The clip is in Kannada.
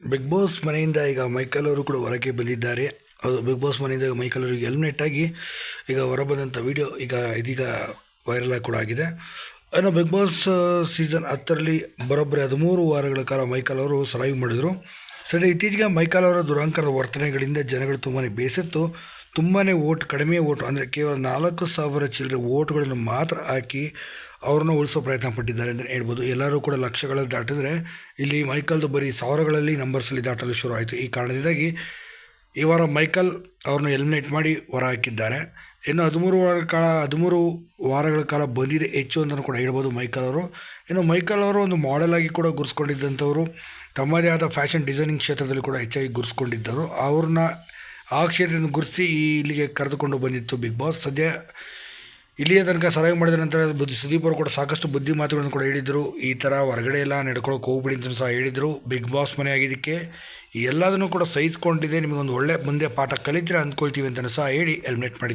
ಬಿಗ್ ಬಾಸ್ ಮನೆಯಿಂದ ಈಗ ಮೈಕಲ್ ಅವರು ಕೂಡ ಹೊರಗೆ ಬಂದಿದ್ದಾರೆ. ಅದು ಬಿಗ್ ಬಾಸ್ ಮನೆಯಿಂದ ಮೈಕಲ್ ಅವರಿಗೆ ಹೆಲ್ಮೆಟ್ ಆಗಿ ಈಗ ಹೊರಬಂದಂಥ ವಿಡಿಯೋ ಈಗ ಇದೀಗ ವೈರಲ್ ಕೂಡ ಆಗಿದೆ. ಇನ್ನು ಬಿಗ್ ಬಾಸ್ ಸೀಸನ್ ಹತ್ತರಲ್ಲಿ ಬರೋಬ್ಬರಿ ಹದಿಮೂರು ವಾರಗಳ ಕಾಲ ಮೈಕಲ್ ಅವರು ಸರ್ವೈವ್ ಮಾಡಿದರು. ಸದ್ಯ ಇತ್ತೀಚೆಗೆ ಮೈಕಲ್ ಅವರ ದುರಂಕರ ವರ್ತನೆಗಳಿಂದ ಜನಗಳು ತುಂಬಾ ಬೇಸತ್ತು. ತುಂಬಾ ಓಟ್ ಕಡಿಮೆ ಓಟ್ ಅಂದರೆ ಕೇವಲ ನಾಲ್ಕು ಸಾವಿರ ಚಿಲ್ಲರೆ ಓಟ್ಗಳನ್ನು ಮಾತ್ರ ಹಾಕಿ ಅವ್ರನ್ನ ಉಳಿಸೋ ಪ್ರಯತ್ನ ಪಟ್ಟಿದ್ದಾರೆ ಅಂತಲೇ ಹೇಳ್ಬೋದು. ಎಲ್ಲರೂ ಕೂಡ ಲಕ್ಷಗಳಲ್ಲಿ ದಾಟಿದ್ರೆ ಇಲ್ಲಿ ಮೈಕಲ್ದು ಬರೀ ಸಾವಿರಗಳಲ್ಲಿ ನಂಬರ್ಸಲ್ಲಿ ದಾಟಲು ಶುರು ಆಯಿತು. ಈ ಕಾರಣದಿಂದಾಗಿ ಈ ವಾರ ಮೈಕಲ್ ಅವ್ರನ್ನ ಎಲಿಮಿನೇಟ್ ಮಾಡಿ ಹೊರ ಹಾಕಿದ್ದಾರೆ. ಇನ್ನು ಹದಿಮೂರು ವಾರ ಕಾಲ, ಹದಿಮೂರು ವಾರಗಳ ಕಾಲ ಬಂದಿದೆ ಹೆಚ್ಚು ಅಂತಲೂ ಕೂಡ ಹೇಳ್ಬೋದು ಮೈಕಲ್ ಅವರು. ಇನ್ನು ಮೈಕಲ್ ಅವರು ಒಂದು ಮಾಡೆಲ್ ಆಗಿ ಕೂಡ ಗುರುಸ್ಕೊಂಡಿದ್ದಂಥವ್ರು ತಮ್ಮದೇ ಆದ ಫ್ಯಾಷನ್ ಡಿಸೈನಿಂಗ್ ಕ್ಷೇತ್ರದಲ್ಲಿ ಕೂಡ ಹೆಚ್ಚಾಗಿ ಗುರುಸ್ಕೊಂಡಿದ್ದರು ಅವ್ರನ್ನ ಆ ಕ್ಷೇತ್ರದಿಂದ ಗುರ್ಸಿ ಇಲ್ಲಿಗೆ ಕರೆದುಕೊಂಡು ಬಂದಿತ್ತು ಬಿಗ್ ಬಾಸ್. ಸದ್ಯ ಇಲ್ಲಿಯ ತನಕ ಸರ್ವೈವ್ ಮಾಡಿದ ನಂತರ ಬುದ್ಧಿ ಸುದೀಪ್ ಅವರು ಕೂಡ ಸಾಕಷ್ಟು ಬುದ್ಧಿ ಮಾತುಗಳನ್ನು ಕೂಡ ಹೇಳಿದರು. ಈ ಥರ ಹೊರಗಡೆ ಎಲ್ಲ ನಡ್ಕೊಳ್ಳೋಕೆ ಹೋಗ್ಬಿಡಿ ಅಂತ ಸಹ ಹೇಳಿದರು. ಬಿಗ್ ಬಾಸ್ ಮನೆ ಆಗಿದ್ದಕ್ಕೆ ಎಲ್ಲದನ್ನು ಕೂಡ ಸಹಿಸ್ಕೊಂಡಿದೆ. ನಿಮಗೊಂದು ಒಳ್ಳೆ ಮುಂದೆ ಪಾಠ ಕಲಿತೀರ ಅಂದ್ಕೊಳ್ತೀವಿ ಅಂತ ಸಹ ಹೇಳಿ ಎಲಿಮಿನೇಟ್ ಮಾಡಿ